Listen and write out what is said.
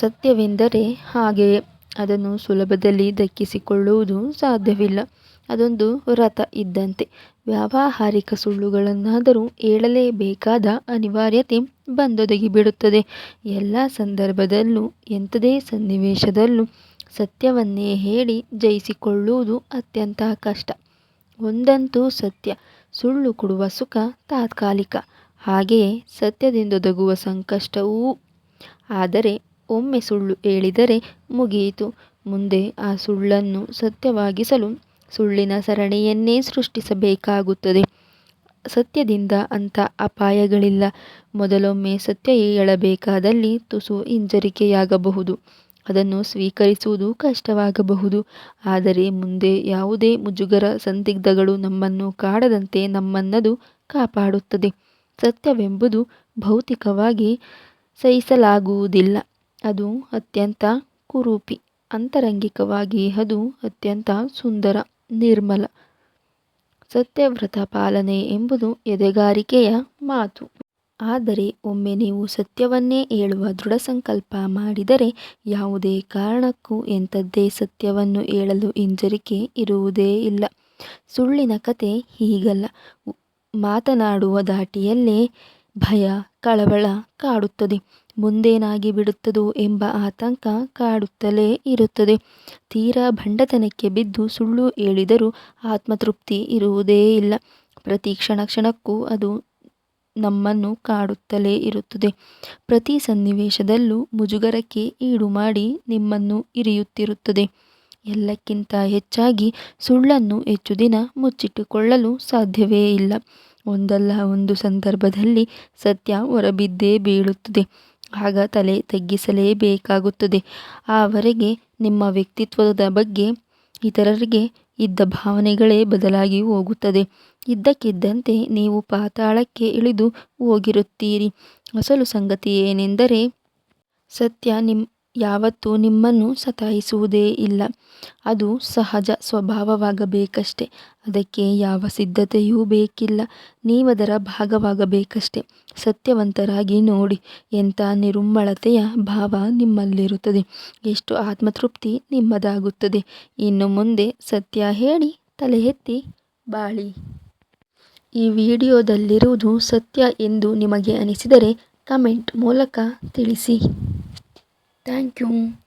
ಸತ್ಯವೆಂದರೆ ಹಾಗೆಯೇ ಅದನ್ನು ಸುಲಭದಲ್ಲಿ ದಕ್ಕಿಸಿಕೊಳ್ಳುವುದು ಸಾಧ್ಯವಿಲ್ಲ. ಅದೊಂದು ವ್ರತ ಇದ್ದಂತೆ. ವ್ಯಾವಹಾರಿಕ ಸುಳ್ಳುಗಳನ್ನಾದರೂ ಹೇಳಲೇಬೇಕಾದ ಅನಿವಾರ್ಯತೆ ಬಂದೊದಗಿಬಿಡುತ್ತದೆ. ಎಲ್ಲ ಸಂದರ್ಭದಲ್ಲೂ, ಎಂಥದೇ ಸನ್ನಿವೇಶದಲ್ಲೂ ಸತ್ಯವನ್ನೇ ಹೇಳಿ ಜಯಿಸಿಕೊಳ್ಳುವುದು ಅತ್ಯಂತ ಕಷ್ಟ. ಒಂದಂತೂ ಸತ್ಯ. ಸುಳ್ಳು ಕೊಡುವ ಸುಖ ತಾತ್ಕಾಲಿಕ. ಹಾಗೆಯೇ ಸತ್ಯದಿಂದೊದಗುವ ಸಂಕಷ್ಟವೂ ಆದರೆ ಒಮ್ಮೆ ಸುಳ್ಳು ಹೇಳಿದರೆ ಮುಗಿಯಿತು. ಮುಂದೆ ಆ ಸುಳ್ಳನ್ನು ಸತ್ಯವಾಗಿಸಲು ಸುಳ್ಳಿನ ಸರಣಿಯನ್ನೇ ಸೃಷ್ಟಿಸಬೇಕಾಗುತ್ತದೆ. ಸತ್ಯದಿಂದ ಅಂಥ ಅಪಾಯಗಳಿಲ್ಲ. ಮೊದಲೊಮ್ಮೆ ಸತ್ಯ ಹೇಳಬೇಕಾದಲ್ಲಿ ತುಸು ಹಿಂಜರಿಕೆಯಾಗಬಹುದು. ಅದನ್ನು ಸ್ವೀಕರಿಸುವುದು ಕಷ್ಟವಾಗಬಹುದು. ಆದರೆ ಮುಂದೆ ಯಾವುದೇ ಮುಜುಗರ ಸಂದಿಗ್ಧಗಳು ನಮ್ಮನ್ನು ಕಾಡದಂತೆ ನಮ್ಮನ್ನದು ಕಾಪಾಡುತ್ತದೆ. ಸತ್ಯವೆಂಬುದು ಭೌತಿಕವಾಗಿ ಸಹಿಸಲಾಗುವುದಿಲ್ಲ. ಅದು ಅತ್ಯಂತ ಕುರೂಪಿ, ಅಂತರಂಗಿಕವಾಗಿ ಅದು ಅತ್ಯಂತ ಸುಂದರ, ನಿರ್ಮಲ. ಸತ್ಯವ್ರತ ಪಾಲನೆ ಎಂಬುದು ಎದೆಗಾರಿಕೆಯ ಮಾತು. ಆದರೆ ಒಮ್ಮೆ ನೀವು ಸತ್ಯವನ್ನೇ ಹೇಳುವ ದೃಢಸಂಕಲ್ಪ ಮಾಡಿದರೆ ಯಾವುದೇ ಕಾರಣಕ್ಕೂ ಎಂಥದ್ದೇ ಸತ್ಯವನ್ನು ಹೇಳಲು ಹಿಂಜರಿಕೆ ಇರುವುದೇ ಇಲ್ಲ. ಸುಳ್ಳಿನ ಕತೆ ಹೀಗಲ್ಲ. ಮಾತನಾಡುವ ದಾಟಿಯಲ್ಲೇ ಭಯ, ಕಳವಳ ಕಾಡುತ್ತದೆ. ಮುಂದೇನಾಗಿ ಬಿಡುತ್ತದೋ ಎಂಬ ಆತಂಕ ಕಾಡುತ್ತಲೇ ಇರುತ್ತದೆ. ತೀರಾ ಭಂಡತನಕ್ಕೆ ಬಿದ್ದು ಸುಳ್ಳು ಹೇಳಿದರೂ ಆತ್ಮತೃಪ್ತಿ ಇರುವುದೇ ಇಲ್ಲ. ಪ್ರತಿ ಕ್ಷಣ ಕ್ಷಣಕ್ಕೂ ಅದು ನಮ್ಮನ್ನು ಕಾಡುತ್ತಲೇ ಇರುತ್ತದೆ. ಪ್ರತಿ ಸನ್ನಿವೇಶದಲ್ಲೂ ಮುಜುಗರಕ್ಕೆ ಈಡು ಮಾಡಿ ನಿಮ್ಮನ್ನು ಇರಿಯುತ್ತಿರುತ್ತದೆ. ಎಲ್ಲಕ್ಕಿಂತ ಹೆಚ್ಚಾಗಿ ಸುಳ್ಳನ್ನು ಹೆಚ್ಚು ದಿನ ಮುಚ್ಚಿಟ್ಟುಕೊಳ್ಳಲು ಸಾಧ್ಯವೇ ಇಲ್ಲ. ಒಂದಲ್ಲ ಒಂದು ಸಂದರ್ಭದಲ್ಲಿ ಸತ್ಯ ಹೊರಬಿದ್ದೇ ಬೀಳುತ್ತದೆ. ಆಗ ತಲೆ ತಗ್ಗಿಸಲೇಬೇಕಾಗುತ್ತದೆ. ಆವರೆಗೆ ನಿಮ್ಮ ವ್ಯಕ್ತಿತ್ವದ ಬಗ್ಗೆ ಇತರರಿಗೆ ಇದ್ದ ಭಾವನೆಗಳೇ ಬದಲಾಗಿ ಹೋಗುತ್ತದೆ. ಇದ್ದಕ್ಕಿದ್ದಂತೆ ನೀವು ಪಾತಾಳಕ್ಕೆ ಇಳಿದು ಹೋಗಿರುತ್ತೀರಿ. ಅಸಲು ಸಂಗತಿ ಏನೆಂದರೆ, ಸತ್ಯ ನಿಮ್ ಯಾವತ್ತೂ ನಿಮ್ಮನ್ನು ಸತಾಯಿಸುವುದೇ ಇಲ್ಲ. ಅದು ಸಹಜ ಸ್ವಭಾವವಾಗಬೇಕಷ್ಟೆ. ಅದಕ್ಕೆ ಯಾವ ಸಿದ್ಧತೆಯೂ ಬೇಕಿಲ್ಲ. ನೀವದರ ಭಾಗವಾಗಬೇಕಷ್ಟೆ. ಸತ್ಯವಂತರಾಗಿ ನೋಡಿ, ಎಂಥ ನಿರುಮ್ಮಳತೆಯ ಭಾವ ನಿಮ್ಮಲ್ಲಿರುತ್ತದೆ. ಎಷ್ಟು ಆತ್ಮತೃಪ್ತಿ ನಿಮ್ಮದಾಗುತ್ತದೆ. ಇನ್ನು ಮುಂದೆ ಸತ್ಯ ಹೇಳಿ, ತಲೆ ಎತ್ತಿ, ಬಾಳಿ. ಈ ವಿಡಿಯೋದಲ್ಲಿರುವುದು ಸತ್ಯ ಎಂದು ನಿಮಗೆ ಅನಿಸಿದರೆ ಕಮೆಂಟ್ ಮೂಲಕ ತಿಳಿಸಿ. Thank you.